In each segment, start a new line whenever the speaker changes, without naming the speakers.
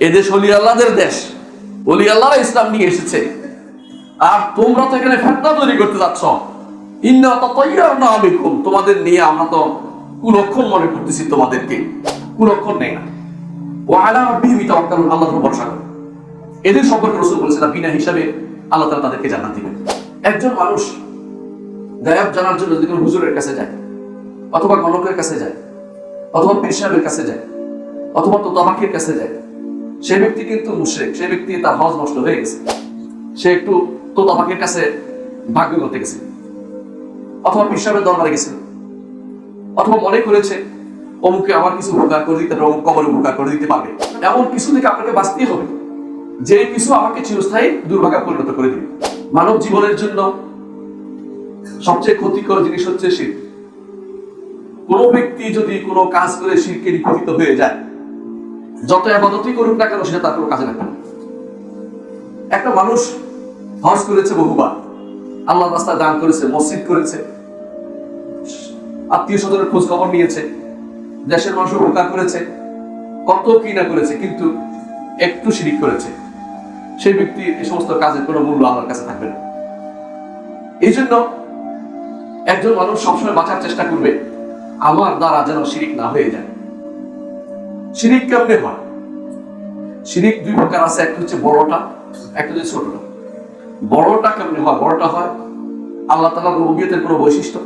এদেশ অলি আল্লাহদের দেশ। অলি আল্লাহ ইসলাম নিয়ে এসেছে। আর তোমরা তো এখানে ফেতনা তৈরি করতে যাচ্ছ। ইন্না বিকুম তোমাদের নিয়ে আমরা তো কুলক্ষণ মনে করতেছি তোমাদেরকে। কুলক্ষণ নেই না। ওয়া আলা রাব্বিহিম ইয়াতাওয়াক্কালুন আল্লাহর উপর ভরসা করো এদের সম্পর্কে রাসূল বলেছেন বিনা হিসাবে আল্লাহ তাআলা তাদেরকে জান্নাত দিবেন। একজন মানুষ গায়েব জানার জন্য যদি কোনো হুজুরের কাছে যায়, অথবা গণকের কাছে যায়, অথবা পীর সাহেবের কাছে যায়, অথবা তো তাবাকের কাছে যায় সে ব্যক্তি কিন্তু মুশরিক সে ব্যক্তি তার হজ নষ্ট হয়ে গেছে। সে একটু তো তাবাকের কাছে ভাগ্য করতে গেছে। অথবা পীর দরবারে গেছে। অথবা মনে করেছে, অমুকে আমার কিছু উপকার করে দিতে পারবে, অমুক কবর উপকার করে দিতে পারবে। এমন কিছু থেকে আপনাকে বাঁচতেই হবে। যে কিছু আমাকে চিরস্থায়ী দুর্ভাগ্যে পরিণত করে দিবে। মানব জীবনের জন্য সবচেয়ে ক্ষতিকর জিনিস হচ্ছে শির। কোন ব্যক্তি যদি কোনো কাজ করে শিরকে নিপতিত হয়ে যায় যত আবাদতই করুক না কেন, সেটা তার কোনো কাজে লাগবে একটা মানুষ হজ করেছে বহুবার, আল্লাহ রাস্তায় দান করেছে, মসজিদ করেছে, আত্মীয় স্বজনের খোঁজ খবর নিয়েছে, দেশের মানুষ উপকার করেছে, কত কি না করেছে, কিন্তু একটু শিরিক করেছে। সেই ব্যক্তি এই সমস্ত কাজের কোনো মূল্য আল্লাহর কাছে থাকবে না। এই জন্য একজন মানুষ সবসময় বাঁচার চেষ্টা করবে, আমার দ্বারা যেন শিরিক না হয়ে যায়। শিরিক কেমনে হয়? শিরিক দুই প্রকার আছে, একটা হচ্ছে বড়টা, একটা হচ্ছে ছোটটা। বড়টা কেমনে হয়? বড়টা হয় আল্লাহ তালার রুবিয়তের কোনো বৈশিষ্ট্য,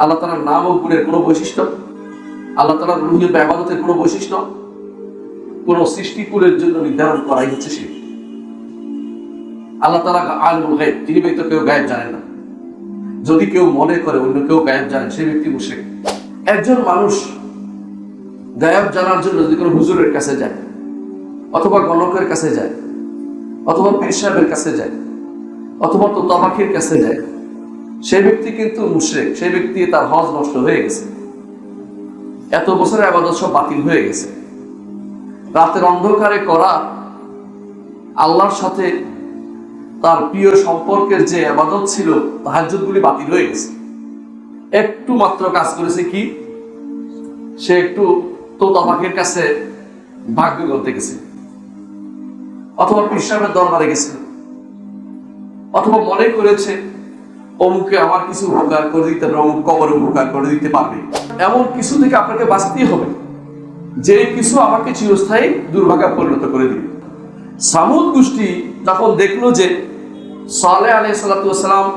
আল্লাহ তালার নাম ও গুণের কোনো বৈশিষ্ট্য, আল্লাহ তালার রুহিয়ত আবাদতের কোনো বৈশিষ্ট্য, কোন সৃষ্টিকুলের জন্য নির্ধারণ করাই হচ্ছে সে আল্লাহ তালা আলমুল গায়েব, তিনি ব্যক্তি কেউ গায়েব জানেন না। যদি কেউ মনে করে অন্য কেউ গায়েব জানেন, সেই ব্যক্তি মুশরিক। একজন মানুষ গায়েব জানার জন্য যদি কোনো হুজুরের কাছে যায়, অথবা গণকের কাছে যায়, অথবা পীর সাহেবের কাছে যায়, অথবা তো তাবাকির কাছে যায়, সেই ব্যক্তি কিন্তু মুশরিক, সেই ব্যক্তি তার হজ নষ্ট হয়ে গেছে। এত বছরের আবাদত সব বাতিল হয়ে গেছে। রাতের অন্ধকারে করা আল্লাহর সাথে তার প্রিয় সম্পর্কের যে আবাদত ছিল, তাহাজ্জুদগুলি বাতিল হয়ে গেছে। একটু মাত্র কাজ করেছে কি? সে একটু তোতা পাখির কাছে ভাগ্য করতে গেছে। অথবা পিসাবের দরবারে গেছে। অথবা মনে করেছে, অমুকে আমার কিছু উপকার করে দিতে পারবে, অমুক কবর উপকার করে দিতে পারবে। এমন কিছু থেকে আপনাকে বাঁচতেই হবে। যে কিছু আমাকে চিরস্থায়ী দুর্ভাগ্যে পরিণত করে দিবে। সামুদ গোষ্ঠী যখন দেখল যে সালে আলাই সাল্লাম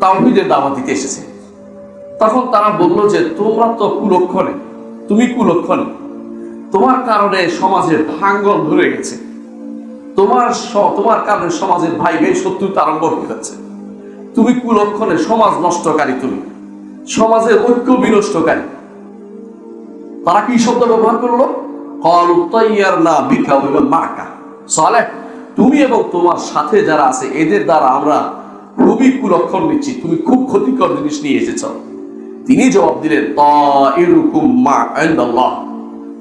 তাওহিদের দাওয়াত দিতে এসেছে। তখন তারা বলল যে, তোমরা তো কুলক্ষণে তুমি কুলক্ষণে, তোমার কারণে সমাজের ভাঙ্গন ধরে গেছে। তোমার তোমার কারণে সমাজের ভাই ভাই শত্রুতা আরম্ভ হয়ে যাচ্ছে। তুমি কুলক্ষণে সমাজ নষ্টকারী তুমি, সমাজের ঐক্য বিনষ্টকারী। তারা কি শব্দ ব্যবহার করল? কলু তৈয়ার না বিকা মাকা সালেহ, তুমি এবং তোমার সাথে যারা আছে, এদের দ্বারা আমরা খুবই কুলক্ষণ নিচ্ছি। তুমি খুব ক্ষতিকর জিনিস নিয়ে এসেছ। তিনি জবাব দিলেন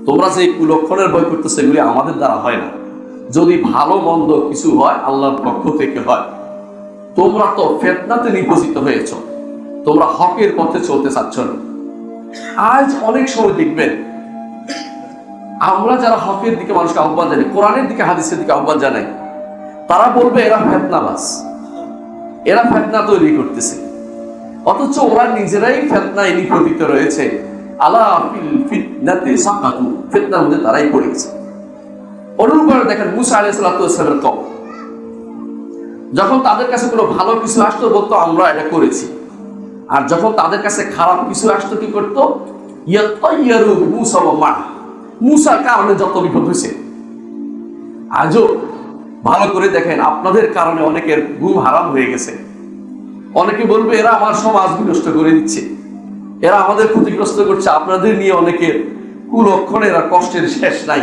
তোমরা যে কুলক্ষণের ভয় করতেছো, এগুলি আমাদের দ্বারা হয় না। যদি ভালো মন্দ কিছু হয়, আল্লাহর পক্ষ থেকে হয়। তোমরা তো ফেতনাতে নির্বাচিত হয়েছ। তোমরা হকের পথে চলতে চাচ্ছ না। আজ অনেক সময় দেখবেন, আমরা যারা হকের দিকে মানুষকে আহ্বান জানাই, কোরআনের দিকে হাদিসের দিকে আহ্বান জানাই, তারা বলবে, এরা ফেতনাবাস এরা ফেতনা তৈরি করতেছে। অথচ ওরা নিজেরাই ফেতনায় নিপতিত রয়েছে। ফিতনাতে সাকাতু, ফিতনার মধ্যে তারাই পড়ে গেছে। অনুরূপভাবে দেখেন মুসা আলাইহিস সালাতু ওয়াসসালামের কম যখন তাদের কাছে কোনো ভালো কিছু আসতো, বলতো, আমরা এটা করেছি। আর যখন তাদের কাছে খারাপ কিছু আসতো, কি করতো? ইয়াত্তাইয়ারু মুসা মা মুসার কারণে যত বিপদ হয়েছে। আজও ভালো করে দেখেন, আপনাদের কারণে অনেকের ঘুম হারাম হয়ে গেছে। অনেকে বলবে, এরা আমার সমাজ বিনষ্ট করে দিচ্ছে। এরা আমাদের ক্ষতিগ্রস্ত করছে। আপনাদের নিয়ে অনেকের কুলক্ষণ এরা কষ্টের শেষ নাই।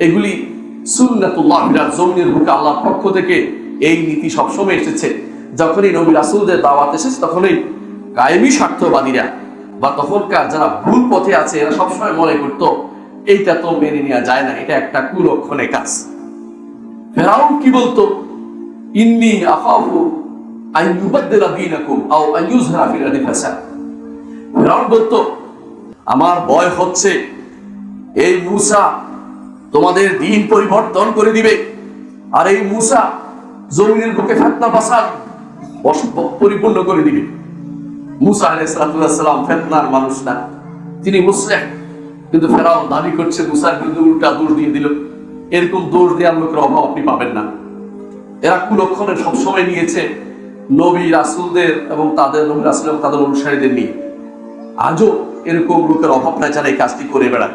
এগুলি সুন্নাতুল্লাহ বিরাট জমিনের বুকে আল্লাহর পক্ষ থেকে এই নীতি সবসময় এসেছে। যখনই নবী রাসুলদের দাওয়াত এসেছে, তখনই কায়েমি স্বার্থবাদীরা বা তখনকার যারা ভুল পথে আছে, এরা সবসময় মনে করতো, এইটা তো মেনে নেওয়া যায় না, এটা একটা কুলক্ষণের কাজ। ফেরাউন কি বলতো? ইন্নি আখাফু আমার ভয় হচ্ছে, এই মূসা তোমাদের দিন পরিবর্তন করে দিবে। আর এই মুসা জমিনের বুকে ফেতনা ফাসাদ বস- পরিপূর্ণ করে দিবে। মুসা আলাইসালাম ফেতনার মানুষ না। তিনি মুসলিম, কিন্তু ফেরাও দাবি করছে, মুসার বিরুদ্ধে উল্টা দোষ দিয়ে দিল। এরকম দোষ দেওয়ার লোকের অভাব আপনি পাবেন না। এরা কুলক্ষণে সবসময় নিয়েছে নবী রাসুলদের এবং তাদের নবী রাসুল এবং তাদের অনুসারীদের নিয়ে। আজও এরকম লোকের অভাব নাই যারা এই কাজটি করে বেড়ায়।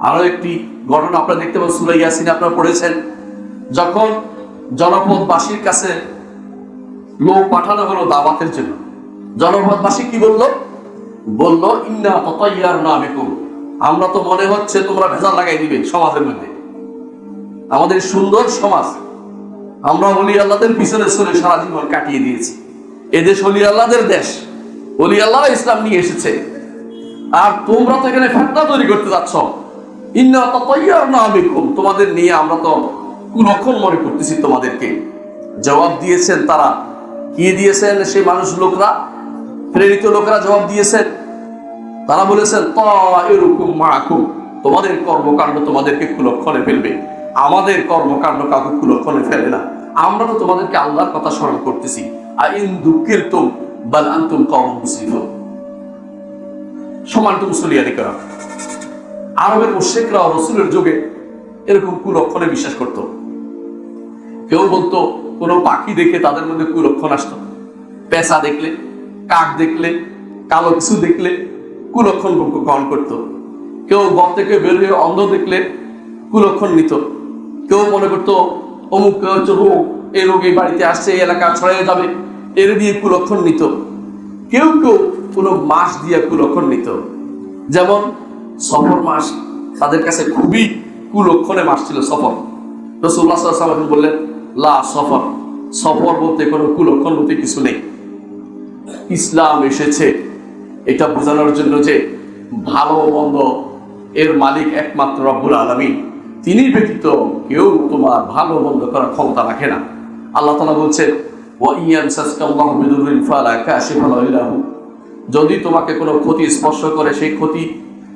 আরও একটি ঘটনা আপনারা দেখতে পাবেন সুরাই ইয়াসিন আপনারা পড়েছেন। যখন জনপদবাসীর কাছে লোক পাঠানো হলো দাওয়াতের জন্য, জনপদবাসী কি বলল? বলল, ইন্না ততাইয়ার না বেকুম। আমরা তো মনে হচ্ছে তোমরা ভেজাল লাগাই দিবে সমাজের মধ্যে। আমাদের সুন্দর সমাজ আমরা অলি আল্লাহদের পিছনে চলে সারা জীবন কাটিয়ে দিয়েছি। এদেশ অলি আল্লাহদের দেশ। অলি আল্লাহ ইসলাম নিয়ে এসেছে। আর তোমরা তো এখানে ফেতনা তৈরি করতে যাচ্ছ। ইন্না না বিকুম তোমাদের নিয়ে আমরা তো কুলক্ষণ মনে করতেছি তোমাদেরকে। জবাব দিয়েছেন তারা। কি দিয়েছেন সেই মানুষ লোকরা? প্রেরিত লোকরা জবাব দিয়েছেন। তারা বলেছেন তা এরকম মাকুম। তোমাদের কর্মকাণ্ড তোমাদেরকে কুলক্ষণে ফেলবে। আমাদের কর্মকাণ্ড কাউকে কুলক্ষণে ফেলে না। আমরা তো তোমাদেরকে আল্লাহর কথা স্মরণ করতেছি। দুঃখের আন্তুম কম মুসিফুন সমান তুম সলিয়ানি করা আরবের মুশেকরা রসুলের যুগে এরকম কুলক্ষণে বিশ্বাস করত। কেউ বলতো, কোনো পাখি দেখে তাদের মধ্যে কুলক্ষণ আসতো। পেঁচা দেখলে, কাক দেখলে, কালো কিছু দেখলে কুলক্ষণ গ্রহণ করত। কেউ গপ থেকে বের হয়ে অন্ধ দেখলে কুলক্ষণ নিত। কেউ মনে করতো, অমুক হচ্ছে রোগ এই রোগ বাড়িতে আসছে, এই এলাকা ছড়িয়ে যাবে। এর দিয়ে কুলক্ষণ নিত। কেউ কেউ কোনো মাস দিয়ে কুলক্ষণ নিত। যেমন, সফর মাস তাদের কাছে খুবই কুলক্ষণে মাস ছিল সফর। রসুল্লাহ বললেন, লা সফর। সফর বলতে কোনো কুলক্ষণ বলতে কিছু নেই। ইসলাম এসেছে। এটা বোঝানোর জন্য যে ভালো, মন্দ এর মালিক একমাত্র রব্বুল আলমী তিনি ব্যতীত কেউ তোমার ভালো মন্দ করার ক্ষমতা রাখে না। আল্লাহ তালা বলছে যদি তোমাকে কোনো ক্ষতি স্পর্শ করে, সেই ক্ষতি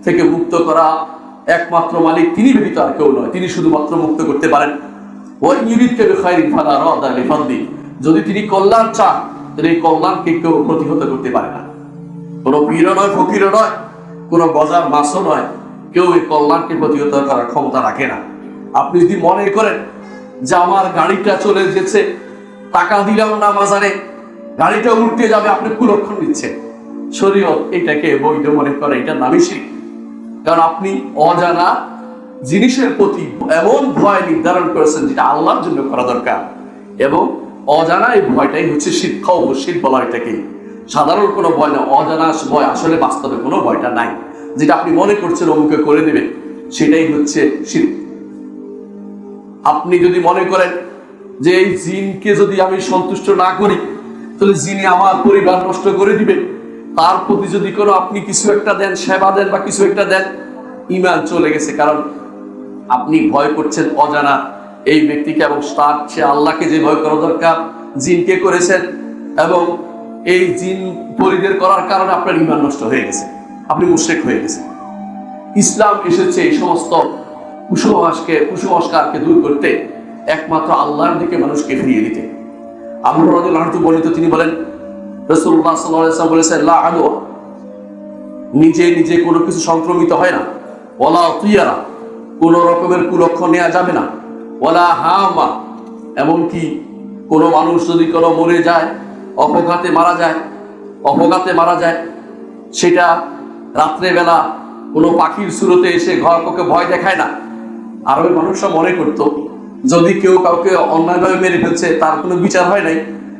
থেকে মুক্ত করা একমাত্র মালিক তিনি ব্যতীত আর কেউ নয়। তিনি শুধুমাত্র মুক্ত করতে পারেন। ওই ইউরিদকে ফালা যদি তিনি কল্যাণ চান, তাহলে এই কল্যাণকে কেউ প্রতিহত করতে পারে না। কোনো পীরও নয়, ফকিরও নয়, কোনো গজার মাছও নয়। কেউ এই কল্যাণকে প্রতিহত করার ক্ষমতা রাখে না। আপনি যদি মনে করেন যে আমার গাড়িটা চলে যেছে টাকা দিলাম না মাজারে, গাড়িটা উল্টে যাবে, আপনি কুলক্ষণ দিচ্ছেন শরীয়ত এটাকে বৈধ মনে করে এটা নামই শিরিক। কারণ আপনি অজানা জিনিসের প্রতি এমন ভয় নির্ধারণ করেছেন যেটা আল্লাহর জন্য করা দরকার। এবং অজানা এই ভয়টাই হচ্ছে শিক্ষা অবশ্যই বলা এটাকে সাধারণ কোনো ভয় না, অজানা ভয় আসলে বাস্তবে কোনো ভয়টা নাই। যেটা আপনি মনে করছেন অমুকে করে দেবে সেটাই হচ্ছে শিল্প আপনি যদি মনে করেন যে এই জিনকে যদি আমি সন্তুষ্ট না করি, তাহলে জিনে আমার পরিবার নষ্ট করে দিবে। তার প্রতি যদি কোনো আপনি কিছু একটা দেন, সেবা দেন বা কিছু একটা দেন, ইমান চলে গেছে। কারণ আপনি ভয় করছেন অজানা এই ব্যক্তিকে এবং তার সে আল্লাহকে যে ভয় করা দরকার, জিনকে করেছেন এবং এই জিন পরিদের করার কারণে আপনার ইমান নষ্ট হয়ে গেছে। আপনি মুশ্রেক হয়ে গেছেন। ইসলাম এসেছে এই সমস্ত কুসংস্কারকে কুসংস্কারকে দূর করতে একমাত্র আল্লাহর দিকে মানুষকে ফিরিয়ে দিতে। আবু রাজু বর্ণিত তিনি বলেন রসুল্লাহ সাল্লাম বলেছেন, লা আলোয়া নিজে নিজে কোনো কিছু সংক্রমিত হয় না। ওলা তুইয়ারা। কোনো রকমের কুলক্ষণ নেওয়া যাবে না। ওলা হামা। এমনকি কোনো মানুষ যদি কোনো মরে যায়, অপঘাতে মারা যায়, অপঘাতে মারা যায়, সেটা রাত্রেবেলা কোনো পাখির সুরতে এসে ঘর কাউকে ভয় দেখায় না। আরবের মানুষরা মনে করত, যদি কেউ কাউকে অন্যায়ভাবে মেরে ফেলছে, তার কোনো বিচার হয় নাই।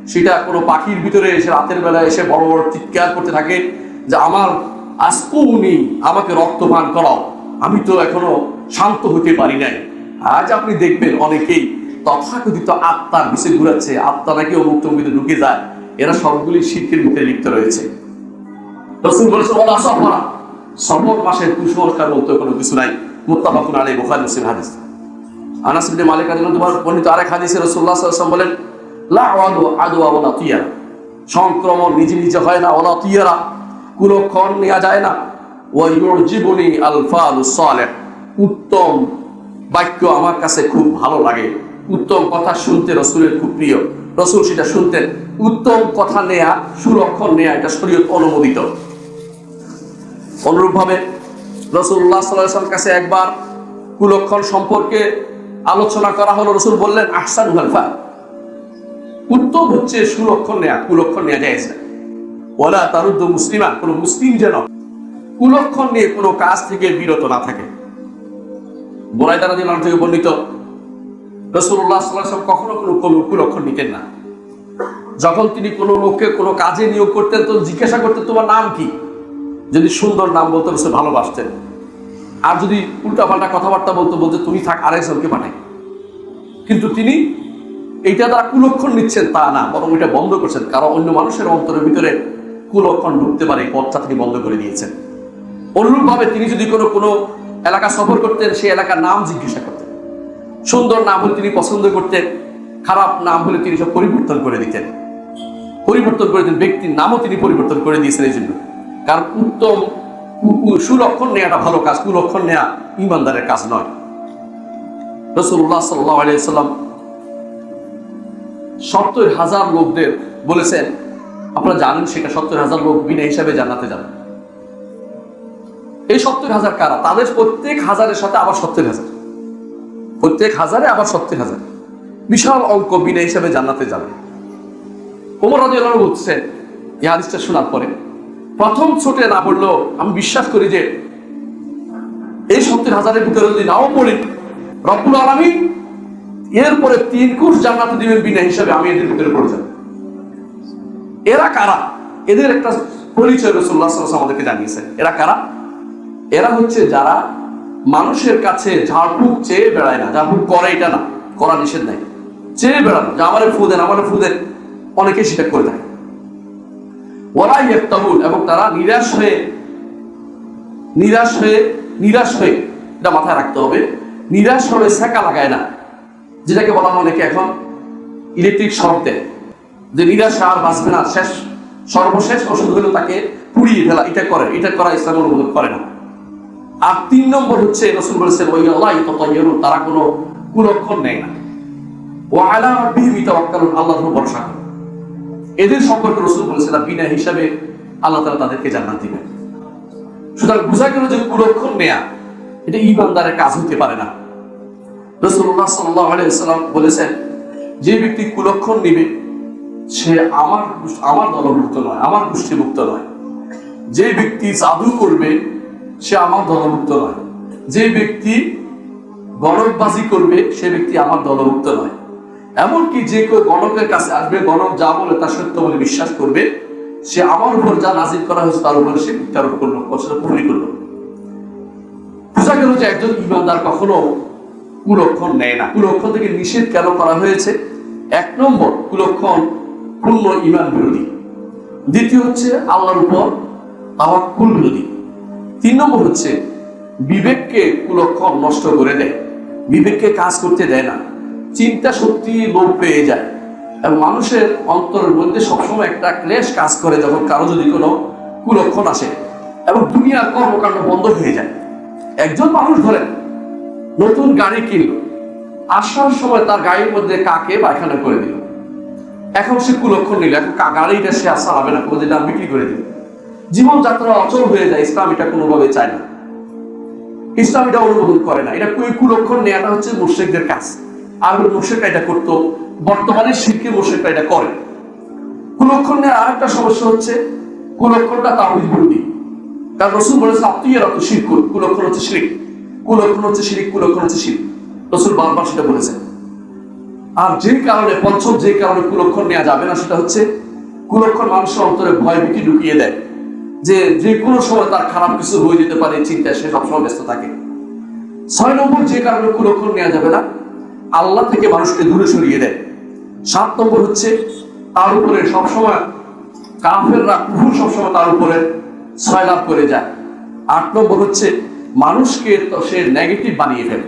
সেটা কোনো পাখির ভিতরে এসে রাতের বেলা এসে বড় বড় চিৎকার করতে থাকে যে, আমার আস্কুনি আমাকে রক্তপান করাও। আমি তো এখনও শান্ত হতে পারি নাই। আজ আপনি দেখবেন অনেকেই তথাকথিত আত্মার বিষয় ঘুরাচ্ছে। আত্মা নাকি অমুক ঢুকে যায়। এরা সবগুলি শিল্পের মুখে লিপ্ত রয়েছে। রসুল বলেছে ওলা সফরা। সফর মাসের কুসংস্কার বলতে কোনো কিছু নাই। মুত্তাফাকুন আলাইহি বুখারী মুসলিম হাদিস। আনাস ইবনে মালিক রাদিয়াল্লাহু তোমার বর্ণিত আরেক হাদিসে রাসূলুল্লাহ সাল্লাল্লাহু বলেন, লা আদু আদু ওয়ালা তিয়ারা। সংক্রমণ নিজে নিজে হয় না ওলা তিয়ারা। কুলক্ষণ নেওয়া যায় না। ওয়া ইউজিবুনি আলফালুস সালেহ। উত্তম বাক্য আমার কাছে খুব ভালো লাগে। উত্তম কথা শুনতে রসুলের খুব প্রিয়। রসুল সেটা শুনতেন। উত্তম কথা নেয়া, সুরক্ষণ নেয়া, এটা শরীয়ত অনুমোদিত। অনুরূপভাবে রসুল্লাহ সাল্লাম কাছে একবার কুলক্ষণ সম্পর্কে আলোচনা করা হলো। রসুল বললেন, আহসান উত্তম হচ্ছে সুলক্ষণ নেয়া, কুলক্ষণ নেওয়া যায় না। ওলা তারুদ্দ মুসলিমা, কোন মুসলিম যেন কুলক্ষণ নিয়ে কোনো কাজ থেকে বিরত না থাকে। বোরাই দ্বারা দিলাম থেকে বর্ণিত, রসুল্লাহ কখনো কোনো কোনো কুলক্ষণ নিতেন না। যখন তিনি কোনো লোককে কোনো কাজে নিয়োগ করতেন তো জিজ্ঞাসা করতেন, তোমার নাম কি? যদি সুন্দর নাম বলতো সে ভালোবাসতেন। আর যদি উল্টাপাল্টা কথাবার্তা বলতো বলতে তুমি থাক আরেকজনকে পাঠাই। কিন্তু তিনি এইটা তারা কুলক্ষণ নিচ্ছেন তা না, বরং এটা বন্ধ করছেন, কারণ অন্য মানুষের অন্তরের ভিতরে কুলক্ষণ ঢুকতে পারে পথটা তিনি বন্ধ করে দিয়েছেন। অনুরূপভাবে তিনি যদি কোনো কোনো এলাকা সফর করতেন, সেই এলাকার নাম জিজ্ঞাসা করতেন। সুন্দর নাম হলে তিনি পছন্দ করতেন, খারাপ নাম হলে তিনি সব পরিবর্তন করে দিতেন। পরিবর্তন করে দিতেন, ব্যক্তির নামও তিনি পরিবর্তন করে দিয়েছেন এই জন্য। কারণ উত্তম সুলক্ষণ নেওয়াটা ভালো কাজ, কুলক্ষণ নেওয়া ইমানদারের কাজ নয়। রসুল্লাহ সাল্লাহ আলিয়াল্লাম সত্তর হাজার লোকদের বলেছেন, আপনারা জানেন সেটা সত্তর হাজার লোক বিনা হিসাবে জানাতে যাবে। এই সত্তর হাজার কারা? তাদের প্রত্যেক হাজারের সাথে আবার সত্তর হাজার। প্রত্যেক হাজারে আবার সত্তর হাজার। বিশাল অঙ্ক বিনা হিসাবে জানাতে যাবে। ওমর রাজি বলছেন এই হাদিসটা শোনার পরে প্রথম ছোটে না পড়লেও আমি বিশ্বাস করি যে এই সত্তর হাজারের ভিতরে যদি নাও পড়ি, রব্বুল আলমী এরপরে তিন কোষ জান্নাতে দিবেন বিনা হিসাবে আমি এদের ভিতরে পড়ে যাব। এরা কারা? এদের একটা পরিচয় রসুল্লাহ আমাদেরকে জানিয়েছে এরা কারা? এরা হচ্ছে যারা মানুষের কাছে ঝাড়ফুঁক চেয়ে বেড়ায় না। ঝাড়ফুঁক করে এটা না, করা নিষেধ নাই। চেয়ে বেড়ানো, যে আমারে ফু দেন, আমারে ফু দেন অনেকে সেটা করে থাকে। ওরা ইয়েক্তাবুল এবং তারা নিরাশ হয়ে নিরাশ হয়ে নিরাশ হয়ে এটা মাথায় রাখতে হবে। নিরাশ হয়ে সেকা লাগায় না, যেটাকে বলা অনেকে এখন ইলেকট্রিক দেয় যে নিরাশ আর বাঁচবে না, শেষ, সর্বশেষ ওষুধ হলো তাকে পুড়িয়ে ফেলা, এটা করে, এটা করা ইসলাম অনুমোদন করে না। আর তিন নম্বর হচ্ছে, রসুল বলেছেন ওই আল্লাহ তারা কোনো কুলক্ষণ নেয় না। ও আলা ইয়াতাওয়াক্কালুন আল্লাহর ভরসা করে। এদের সম্পর্কে রসুল বলেছেন বিনা হিসাবে আল্লাহ তাআলা তাদেরকে জান্নাত দিবেন। সুতরাং বোঝা গেল যে কুলক্ষণ নেয়া, এটা ইমানদারের কাজ হতে পারে না। রসুল্লাহ সাল্লাহ আলাইসাল্লাম বলেছেন, যে ব্যক্তি কুলক্ষণ নিবে, সে আমার আমার দলভুক্ত নয়, আমার গোষ্ঠীভুক্ত নয়। যে ব্যক্তি জাদু করবে, সে আমার দলভুক্ত নয়। যে ব্যক্তি গণকবাজি করবে, সে ব্যক্তি আমার দলভুক্ত নয়। এমনকি যে কেউ গণকের কাছে আসবে, গণক যা বলে তা সত্য বলে বিশ্বাস করবে, সে আমার উপর যা নাজির করা হয়েছে তার উপরে সে মিথ্যারোপ করল সেটা করল। বোঝা গেল যে একজন ইমানদার কখনো কুলক্ষণ নেয় না। কুলক্ষণ থেকে নিষেধ কেন করা হয়েছে? এক নম্বর কুলক্ষণ পূর্ণ ইমান বিরোধী। দ্বিতীয় হচ্ছে আল্লাহর উপর তাওয়াক্কুল বিরোধী। তিন নম্বর হচ্ছে, বিবেককে কুলক্ষণ নষ্ট করে দেয়। বিবেককে কাজ করতে দেয় না। চিন্তা শক্তি লোপ পেয়ে যায়। এবং মানুষের অন্তরের মধ্যে সবসময় একটা ক্লেশ কাজ করে যখন কারও যদি কোনো কুলক্ষণ আসে এবং দুনিয়ার কর্মকাণ্ড বন্ধ হয়ে যায়। একজন মানুষ ধরেন, নতুন গাড়ি কিনল। আসার সময় তার গাড়ির মধ্যে কাকে পায়খানা করে দিল। এখন সে কুলক্ষণ নিল, এখন গাড়িটা সে আর চালাবে না কোনো দাম বিক্রি করে দিল জীবনযাত্রা অচল হয়ে যায়, ইসলাম এটা কোনোভাবে চায় না। ইসলাম এটা অনুমোদন করে না। এটা কুলক্ষণ নেওয়াটা হচ্ছে মুর্শেকদের কাজ। আর মুর্শেকরা এটা করতো, বর্তমানে শিল্পী মুর্শেকরা এটা করে। কুলক্ষণ নেওয়ার আরেকটা সমস্যা হচ্ছে, কুলক্ষণটা তাহিদ বিরোধী। কারণ রসুল বলেছে আত্মীয় রক্ত শিল্প কুলক্ষণ হচ্ছে শিরিক। কুলক্ষণ হচ্ছে শিরিক, কুলক্ষণ হচ্ছে শিরিক। রসুল বারবার সেটা বলেছেন। আর যে কারণে, পঞ্চম যে কারণে কুলক্ষণ নেওয়া যাবে না, সেটা হচ্ছে, কুলক্ষণ মানুষের অন্তরে ভয়, ভীতি ঢুকিয়ে দেয়। যে যে কোনো সময় তার খারাপ কিছু হয়ে যেতে পারে চিন্তায় সে সবসময় ব্যস্ত থাকে। ছয় নম্বর যে কারণে কুলক্ষণ নেওয়া যাবে না আল্লাহ থেকে মানুষকে দূরে সরিয়ে দেয়। সাত নম্বর হচ্ছে, তার উপরে সবসময় কাফেররা কুহুর সবসময় তার উপরে লাভ করে যায়। আট নম্বর হচ্ছে, মানুষকে তো সে নেগেটিভ বানিয়ে ফেলে।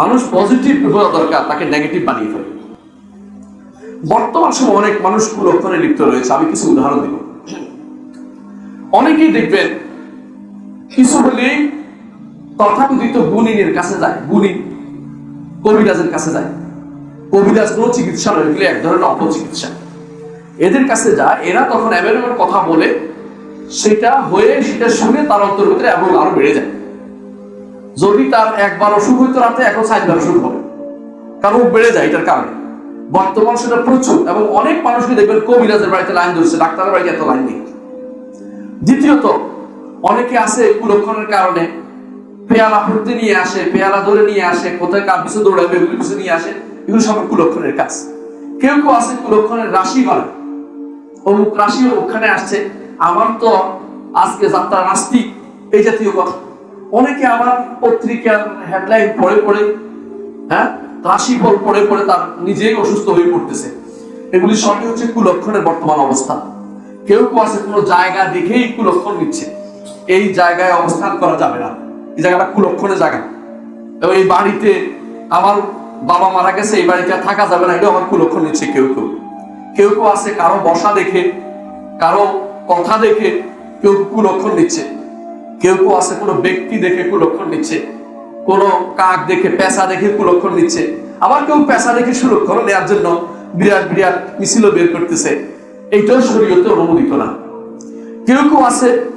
মানুষ পজিটিভ হওয়া দরকার, তাকে নেগেটিভ বানিয়ে ফেলে। বর্তমান সময় অনেক মানুষ কুলক্ষণে লিপ্ত রয়েছে, আমি কিছু উদাহরণ দিব। অনেকেই দেখবেন, কিছু হলেই তথাকথিত গুণিনের কাছে যায় গুণিন কবিরাজের কাছে যায়। কবিরাজ কোনো চিকিৎসা নয়, এগুলি এক ধরনের অপচিকিৎসা। এদের কাছে যায়, এরা তখন এমন কথা বলে, সেটা হয়ে, সেটা শুনে তার অন্তর ভিতরে এবং আরও বেড়ে যায়। যদি তার একবার অসুখ হইতো রাতে, এখন সাতবার অসুখ হবে। কারণ বেড়ে যায় এটার কারণে। বর্তমান সেটা প্রচুর, এবং অনেক মানুষকে দেখবেন কবিরাজের বাড়িতে লাইন ধরছে, ডাক্তারের বাড়িতে এত লাইন নেই। দ্বিতীয়ত, অনেকে আছে কুলক্ষণের কারণে পেয়ালা ফুটতে নিয়ে আসে, পেয়ালা ধরে নিয়ে আসে, কোথায় কার পিছু দৌড়াবে এগুলি পিছু নিয়ে আসে, এগুলো সব কুলক্ষণের কাজ। কেউ কেউ আছে কুলক্ষণের রাশি বানায় অমুক রাশি ওখানে আসছে। আমার তো আজকে যাত্রা নাস্তিক, এই জাতীয় কথা। অনেকে আমার পত্রিকার হেডলাইন পড়ে পড়ে হ্যাঁ? রাশিফল পড়ে পড়ে তার নিজেই অসুস্থ হয়ে পড়তেছে। এগুলি সবই হচ্ছে কুলক্ষণের বর্তমান অবস্থা। কেউ কেউ আছে কোনো জায়গা দেখেই কুলক্ষণ নিচ্ছে। এই জায়গায় অবস্থান করা যাবে না। এই জায়গাটা কুলক্ষণের জায়গা। এবং এই বাড়িতে আমার বাবা মারা গেছে, এই বাড়িতে থাকা যাবে না, এটাও আমার কুলক্ষণ নিচ্ছে কেউ কেউ। কেউ কেউ আছে, কারও বসা দেখে, কারও কথা দেখে কেউ কুলক্ষণ নিচ্ছে। কেউ কেউ আছে, কোনো ব্যক্তি দেখে কুলক্ষণ নিচ্ছে, কোনো কাক দেখে পেশা দেখে কুলক্ষণ নিচ্ছে। আবার কেউ পেশা দেখে সুরক্ষণ নেওয়ার জন্য বিরাট বিরাট মিছিল বের করতেছে। এইটাও শরীয়তে অনুমোদিত না। কেউ কেউ আছে,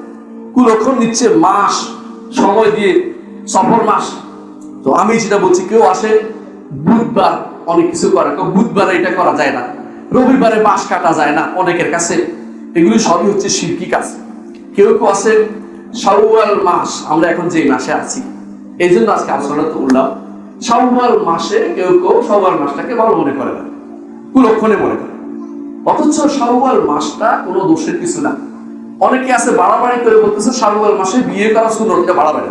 কুলক্ষণ নিচ্ছে মাস সময় দিয়ে সফর মাস। তো আমি যেটা বলছি, কেউ আসে বুধবার অনেক কিছু করে বুধবারে এটা করা যায় না, রবিবারে মাস কাটা যায় না অনেকের কাছে। এগুলি সবই হচ্ছে শিরকি কাজ। কেউ কেউ আছে, শাওয়াল মাস, আমরা এখন যে মাসে আছি, এই জন্য আজকে আলোচনা উঠলাম শাওয়াল মাসে কেউ কেউ শাওয়াল মাসটাকে ভালো মনে করে না, কুলক্ষণে মনে করে। অথচ শাওয়াল মাসটা কোনো দোষের কিছু না। অনেকে আছে বাড়াবাড়ি করে বলতেছে, শাওয়াল মাসে বিয়ে করা সুন্নত, এটা বাড়াবাড়ি।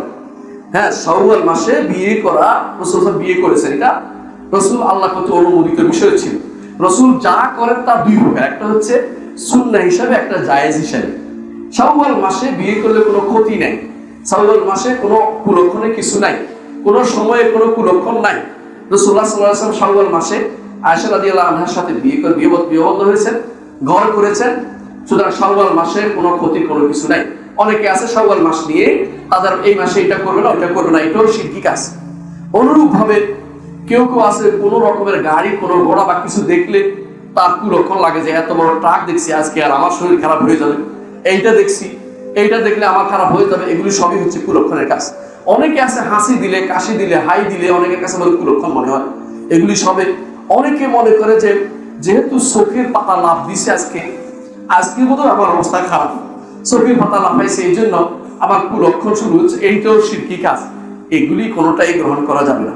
হ্যাঁ শাওয়াল মাসে বিয়ে করা, রসুল বিয়ে করেছেন, এটা রসুল আল্লাহ কত অনুমোদিত বিষয় ছিল। রসুল যা করেন তা দুই প্রকার একটা হচ্ছে সুন্নাহ হিসাবে, একটা জায়েজ হিসাবে। শাওয়াল মাসে বিয়ে করলে কোনো ক্ষতি নাই। শাওয়াল মাসে কোনো কুলক্ষণে কিছু নাই। কোনো সময়ে কোনো কুলক্ষণ নাই। রসুল্লাহ সাল্লাহ শাওয়াল মাসে আয়সা রাদিয়াল্লাহু আনহার সাথে বিয়ে করে বিয়ে বিয়েবদ্ধ হয়েছেন, ঘর করেছেন সুতরাং শাওয়াল মাসে কোনো ক্ষতির কোনো কিছু নাই। অনেকে আছে শাওয়াল মাস নিয়ে তাদের এই মাসে এটা করবে না ওটা করবে না, এটাও শিরকি কাজ অনুরূপ ভাবে কেউ কেউ আছে কোন রকমের গাড়ি, কোনো ঘোড়া বা কিছু দেখলে তার কুলক্ষণ লাগে যে, এত বড় ট্রাক দেখছি আজকে আর আমার শরীর খারাপ হয়ে যাবে। এইটা দেখছি, এইটা দেখলে আমার খারাপ হয়ে যাবে। এগুলি সবই হচ্ছে কুলক্ষণের কাজ। অনেকে আছে হাসি দিলে, কাশি দিলে, হাই দিলে অনেকের কাছে বলে কুলক্ষণ মনে হয়। এগুলি সবে অনেকে মনে করে যে, যেহেতু চোখের পাতা লাভ দিছে আজকে আজকে বোধ আমার অবস্থা খারাপ। চোখের পাতা লাফাইছে এই জন্য আমার কুলক্ষণ শুরু এইটাও শিরকি কাজ। এগুলি কোনোটাই গ্রহণ করা যাবে না।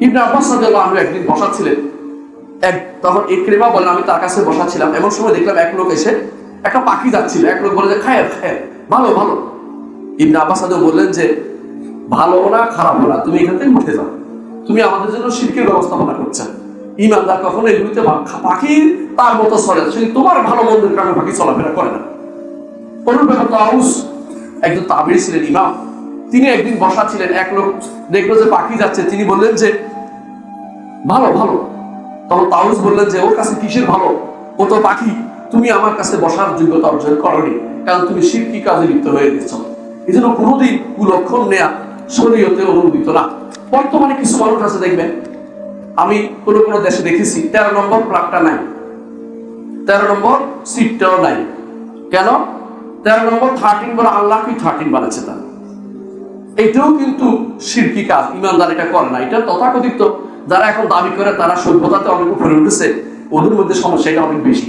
ইবনে আব্বাস আনহু একদিন বসা ছিলেন এক তখন ইকরিমা বলেন আমি তার কাছে বসা ছিলাম এমন সময় দেখলাম এক লোক এসে একটা পাখি যাচ্ছিল। এক লোক বলে যে খায় খায় ভালো ভালো। ইবনে আব্বাস বললেন যে, ভালো না, খারাপ না, তুমি এখান থেকে উঠে যাও। তুমি আমাদের জন্য শিরকের ব্যবস্থাপনা করছ। ইমানদার কখনো এগুলিতে ভা- পাখি তার মতো চলে। সে তোমার ভালো মন্দের কারণে পাখি চলাফেরা করে না একজন তাবির ছিলেন ইমাম। তিনি একদিন বসা ছিলেন, এক লোক দেখল যে পাখি যাচ্ছে। তিনি বললেন যে, ভালো ভালো। তখন তাউস বললেন যে, ওর কাছে কিসের ভালো? ও তো পাখি। তুমি আমার কাছে বসার যোগ্যতা অর্জন করনি, কারণ তুমি শিরকি কাজে লিপ্ত হয়ে গেছ। এই জন্য কোনোদিন কুলক্ষণ নেয়া শরীয়তে অনুমোদিত না। বর্তমানে কিছু মানুষ আছে, দেখবেন। আমি কোনো কোনো দেশে দেখেছি, তেরো নম্বর প্লাগটা নাই। তেরো নম্বর সিটটাও নাই কেন? তেরো নম্বর থার্টিন বলে আল্লাহ কি থার্টিন বানাচ্ছে তার। এটাও কিন্তু শিরকি কাজ, ইমানদার এটা করে না। এটা তথাকথিত। যারা এখন দাবি করে তারা সভ্যতাতে অনেক উপরে উঠেছে, ওদের মধ্যে সমস্যা এটা অনেক বেশি।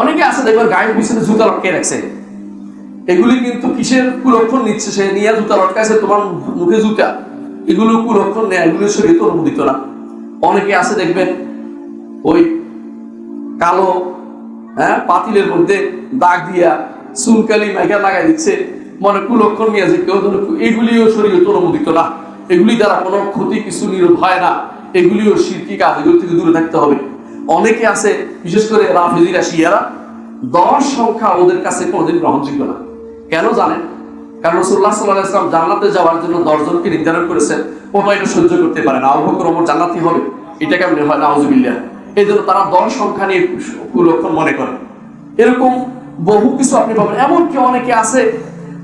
অনেকে আছে, দেখবেন গায়ের পিছনে জুতা লটকে রাখছে। এগুলি কিন্তু কিসের কুলক্ষণ নিচ্ছে? সে নিয়ে জুতা লটকাইছে, তোমার মুখে জুতা। এগুলো কুলক্ষণ নেয় এগুলো শরীর তো অনুমোদিত না অনেকে আছে, দেখবেন ওই কালো হ্যাঁ পাতিলের মধ্যে দাগ দিয়া চুনকালি মেঘা লাগাই দিচ্ছে। মনে কুলক্ষণ নিয়ে যে কেউ ধরো এগুলিও শরীর অনুমোদিত না। এগুলি দ্বারা কোনো ক্ষতি কিছু নিরোধ হয় না। এগুলিও শিরকি কাজ এগুলি থেকে দূরে থাকতে হবে। অনেকে আছে, বিশেষ করে রাফেজিরা শিয়ারা দশ সংখ্যা ওদের কাছে কোনোদিন গ্রহণযোগ্য না। কেন জানেন? কারণ রসুল্লাহ সাল্লাহ ইসলাম জান্নাতে যাওয়ার জন্য দশজনকে নির্ধারণ করেছেন, ওটা এটা সহ্য করতে পারে না। ওমর জান্নাতি হবে। এটা কেমন হয়? নাউজুবিল্লাহ। এই জন্য তারা দশ সংখ্যা নিয়ে কুলক্ষণ মনে করে। এরকম বহু কিছু আপনি পাবেন। এমনকি অনেকে আছে,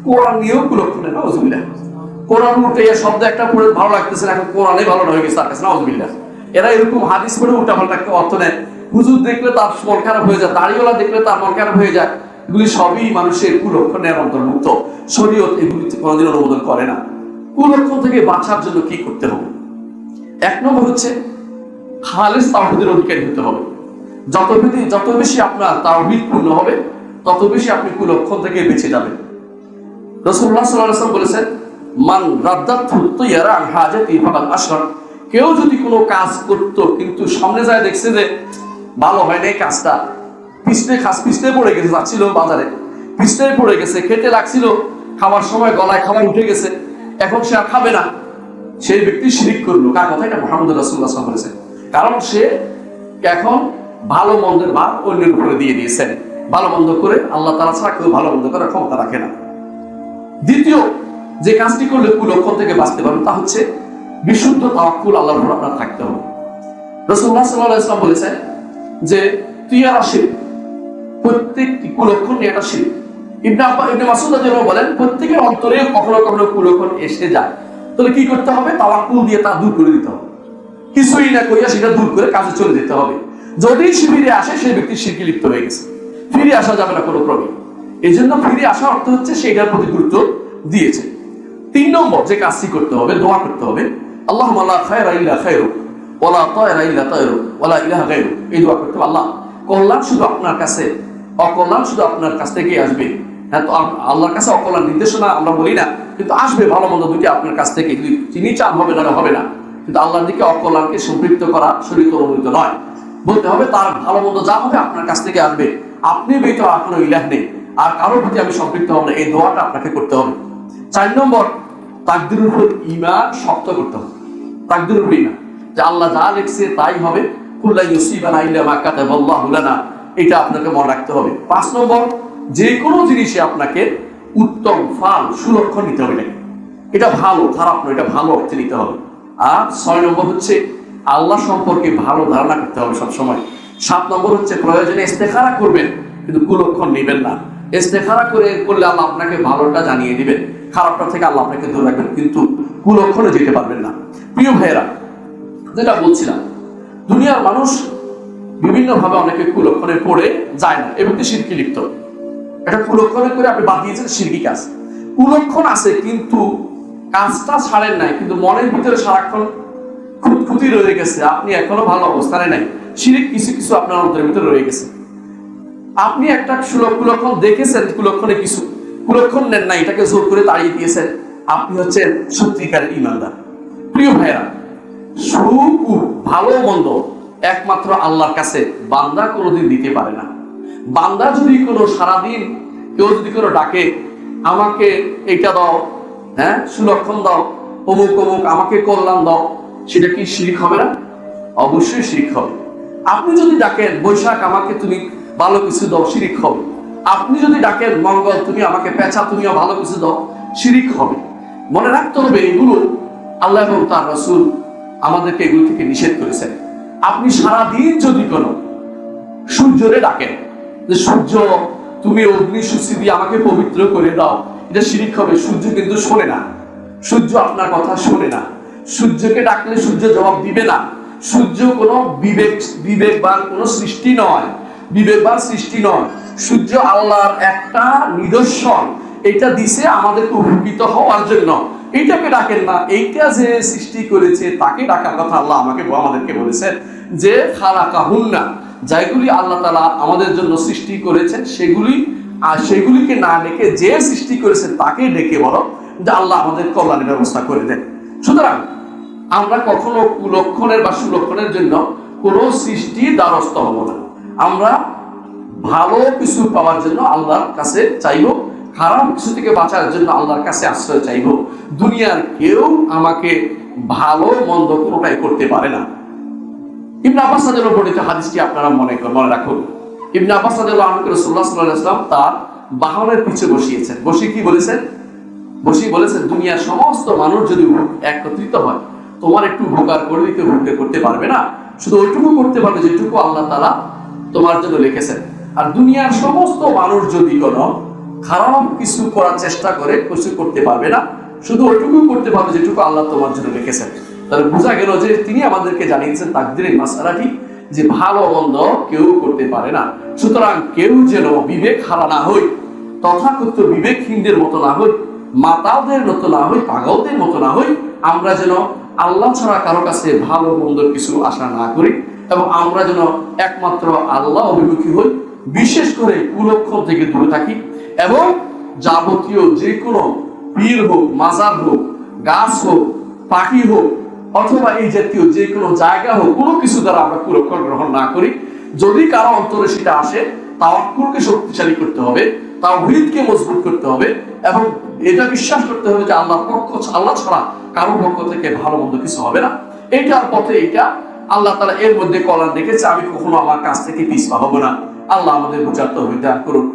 কোরআন নিয়েও কুলক্ষণে নাউজুবিল্লাহ। কোরআন উঠে এই শব্দ একটা পড়ে ভালো লাগতেছে না, এখন কোরআনে ভালো না, হয়ে গেছে তার কাছে, নাউজুবিল্লাহ। এরা এরকম হাদিস পড়ে উল্টা পাল্টা একটা অর্থ নেয় হুজুর দেখলে তার মন খারাপ হয়ে যায়, দাড়িওয়ালা দেখলে তার মন খারাপ হয়ে যায়। এগুলি সবই মানুষের কুলক্ষণের অন্তর্ভুক্ত। শরীয়ত এগুলি কোনোদিন অনুমোদন করে না। কুলক্ষণ থেকে বাঁচার জন্য কি করতে হবে? এক নম্বর হচ্ছে খালেস তাওহিদের অধিকারী হতে হবে। যত বেশি যত বেশি আপনার তাওহিদ পূর্ণ হবে, তত বেশি আপনি কুলক্ষণ থেকে বেঁচে যাবেন। রসুল্লাহ সাল্লাম বলেছেন, মান আশরাক। কেউ যদি কোনো কাজ করতো, কিন্তু সামনে যায় দেখছে যে, ভালো হয় নাই কাজটা। পিছনে খাস পিছনে পড়ে গেছে, যাচ্ছিল বাজারে। পিছনে পড়ে গেছে, খেতে লাগছিল খাওয়ার সময় গলায় খাবার উঠে গেছে। এখন সে আর খাবে না। সেই ব্যক্তি শিরিক করল। কার কথা? এটা মোহাম্মদ রাসুল্লাহ বলেছেন। কারণ সে এখন ভালো মন্দের ভাগ অন্যের উপরে দিয়ে দিয়েছেন। ভালো মন্দ করে আল্লাহ তারা ছাড়া কেউ ভালো মন্দ করার ক্ষমতা রাখে না। দ্বিতীয় যে কাজটি করলে কুলক্ষণ থেকে বাঁচতে পারবেন তা হচ্ছে বিশুদ্ধ তাওয়াক্কুল আল্লাহর উপর আপনার থাকতে হবে। রসুল্লাহ সাল্লাহ ইসলাম বলেছেন যে, তুই আর আসির প্রত্যেকটি কুলক্ষণ নিয়ে শিল্প ইবনে আব্বা, ইবনে মাসুদ রাদিয়াল্লাহু বলেন, প্রত্যেকের অন্তরে কখনো কখনো কুলক্ষণ এসে যায়। তাহলে কি করতে হবে? তাওয়াক্কুল দিয়ে তা দূর করে দিতে হবে। কিছুই না কইয়া সেটা দূর করে কাজে চলে যেতে হবে। যদি শিবিরে আসে, সেই ব্যক্তি শিরকি লিপ্ত হয়ে গেছে। ফিরে আসা যাবে না কোনো ক্রমে। এই জন্য ফিরে আসা অর্থ হচ্ছে সেইটার প্রতি গুরুত্ব দিয়েছে। তিন নম্বর, যে কাজটি করতে হবে, দোয়া করতে হবে। আল্লাহ ওলা ওলা এই দোয়া করতে হবে আল্লাহ। কল্যাণ শুধু আপনার কাছে, অকল্যাণ শুধু আপনার কাছ থেকেই আসবে। হ্যাঁ তো আল্লাহর কাছে অকল্যাণ নির্দেশনা আমরা বলি না, কিন্তু আসবে ভালো মন্দ দুটি আপনার কাছ থেকে। তিনি চান, হবে না হবে না। কিন্তু আল্লাহর দিকে অকল্যাণকে সম্পৃক্ত করা শরীর অনুমোদিত নয়। বলতে হবে, তার ভালো মন্দ যা হবে আপনার কাছ থেকে আসবে আপনি ব্যতীত আর কোনো ইলাহ নেই। আর কারোর প্রতি আমি সম্পৃক্ত হব না। এই দোয়াটা আপনাকে করতে হবে। চার নম্বর, তাকদিরুর উপর ইমান শক্ত করতে হবে। তাকদিরুর উপর ইমান যে আল্লাহ যা লিখছে তাই হবে। কুল্লা ইউসিবানা ইল্লা মা কাতাবাল্লাহু লানা। এটা আপনাকে মনে রাখতে হবে। পাঁচ নম্বর, যে কোনো জিনিসে আপনাকে উত্তম ফাল সুরক্ষণ নিতে হবে। এটা ভালো, খারাপ নয়, এটা ভালো অর্থে নিতে হবে। আর ছয় নম্বর হচ্ছে আল্লাহ সম্পর্কে ভালো ধারণা করতে হবে সবসময়। সাত নম্বর হচ্ছে প্রয়োজনে ইস্তেখারা করবেন, কিন্তু কুলক্ষণ নেবেন না। ইস্তেখারা করে করলে আল্লাহ আপনাকে ভালোটা জানিয়ে দিবেন, খারাপটা থেকে আল্লাহ আপনাকে দূরে রাখবেন, কিন্তু কুলক্ষণে যেতে পারবেন না। প্রিয় ভাইয়েরা, যেটা বলছিলাম, দুনিয়ার মানুষ বিভিন্নভাবে অনেকে কুলক্ষণে পড়ে যায় না, এবং শিরকি লিপ্ত। এটা কুলক্ষণে করে আপনি বাদ দিয়েছেন শিরকি কাজ। কুলক্ষণ আছে, কিন্তু কাজটা ছাড়েন নাই, কিন্তু মনের ভিতরে সারাক্ষণ খুঁতখুতি রয়ে গেছে, আপনি এখনও ভালো অবস্থানে নাই। শিরিক কিছু কিছু আপনার অন্তরের ভিতরে রয়ে গেছে। আপনি একটা কুলক্ষণ দেখেছেন, কুলক্ষণে কিছু কুলক্ষণ নেন না এটাকে জোর করে তাড়িয়ে দিয়েছেন। আপনি হচ্ছেন সত্যিকারের ইমানদার প্রিয় ভাইয়েরা, সুখ ভালো মন্দ একমাত্র আল্লাহর কাছে বান্দা কোনোদিন দিতে পারে না। বান্দা যদি কোনো সারাদিন কেউ যদি কোনো ডাকে, আমাকে এটা দাও হ্যাঁ? সুলক্ষণ দাও। অমুক অমুক, আমাকে কল্যাণ দাও। সেটা কি শিরিক হবে না? অবশ্যই শিরিক হবে। আপনি যদি ডাকেন, বৈশাখ আমাকে তুমি ভালো কিছু দাও, শিরিক হবে। আপনি যদি ডাকেন, মঙ্গল তুমি আমাকে পেঁচা, তুমিও ভালো কিছু দাও, শিরিক হবে। মনে রাখতে হবে এগুলো আল্লাহ এবং তার রসুল আমাদেরকে এগুলো থেকে নিষেধ করেছেন। আপনি সারাদিন যদি কোনো সূর্যরে ডাকেন, যে সূর্য, তুমি অগ্নি সুস্থি দিয়ে আমাকে পবিত্র করে দাও এটা শিরিক হবে, সূর্য কিন্তু শোনে না। সূর্য আপনার কথা শোনে না। সূর্যকে ডাকলে সূর্য জবাব দিবে না। সূর্য কোনো বিবেক, বিবেকবান কোনো সৃষ্টি নয়। বিবেকবান সৃষ্টি নয়। সূর্য আল্লাহর একটা নিদর্শন। এটা দিছে আমাদেরকে উপকৃত হওয়ার জন্য। এইটাকে ডাকেন না। এইটা যে সৃষ্টি করেছে, তাকে ডাকার কথা আল্লাহ আমাকে, আমাদেরকে বলেছেন যে খালা কাহুন্না যেগুলি আল্লাহ তালা আমাদের জন্য সৃষ্টি করেছেন, সেগুলি আর সেগুলিকে না ডেকে যে সৃষ্টি করেছেন তাকে ডেকে বলো যে আল্লাহ আমাদের কল্যাণের ব্যবস্থা করে দেন। সুতরাং আমরা কখনো কুলক্ষণের বা সুলক্ষণের জন্য কোনো সৃষ্টির দ্বারস্থ হব না। আমরা ভালো কিছু পাওয়ার জন্য আল্লাহর কাছে চাইব, খারাপ কিছু থেকে বাঁচার জন্য আল্লাহর কাছে আশ্রয় চাইব। দুনিয়ার কেউ আমাকে ভালো, মন্দ কোনোটাই করতে পারে না। ইবনে আব্বাস বর্ণিত হাদিসটি আপনারা মনে মনে রাখুন। ইবনে আব্বাস তার বাহনের পিছে বসিয়েছেন। বসে কি বলেছেন? বলেছেন, দুনিয়ার সমস্ত মানুষ যদি একত্রিত হয়, তোমার একটু উপকার করে দিতে উপকার করতে পারবে না। শুধু ওইটুকু করতে পারবে যেটুকু আল্লাহ তাআলা তোমার জন্য লিখেছেন। আর দুনিয়ার সমস্ত মানুষ যদি কোনো খারাপ কিছু করার চেষ্টা করে, কিছু করতে পারবে না, শুধু ওইটুকু করতে পারবে যেটুকু আল্লাহ তোমার জন্য লিখেছেন। তাহলে বোঝা গেল যে তিনি আমাদেরকে জানিয়েছেন তাকদির এই মাসালাটি যে ভালো মন্দ কেউ করতে পারে না। সুতরাং কেউ যেন বিবেক হারা না হই তথাকথিত বিবেকহীনদের মতো না হই মাতাওদের মতো না হই পাগলদের মতো না হই আমরা যেন আল্লাহ ছাড়া কারও কাছে ভালো মন্দ কিছু আশা না করি এবং আমরা যেন একমাত্র আল্লাহ অভিমুখী হই, বিশেষ করে কুলক্ষণ থেকে দূরে থাকি এবং যাবতীয় যে কোনো পীর হোক, মাজার হোক, গাছ হোক, পাখি হোক অথবা এই জাতীয় যে কোনো জায়গা হোক, কোনো কিছু দ্বারা আমরা কুলক্ষণ গ্রহণ না করি। যদি কারও অন্তরে সেটা আসে, তাওয়াক্কুলকে শক্তিশালী করতে হবে, তাওহীদকে মজবুত করতে হবে এবং এটা বিশ্বাস করতে হবে যে আল্লাহর পক্ষ আল্লাহ ছাড়া কারও পক্ষ থেকে ভালো মন্দ কিছু হবে না। এইটার পথে এটা আল্লাহ তারা এর মধ্যে কলার দেখেছে আমি কখনো আমার কাছ থেকে পিছপা হব না। আল্লাহ আমাদের বোঝার তৌফিক দান করুন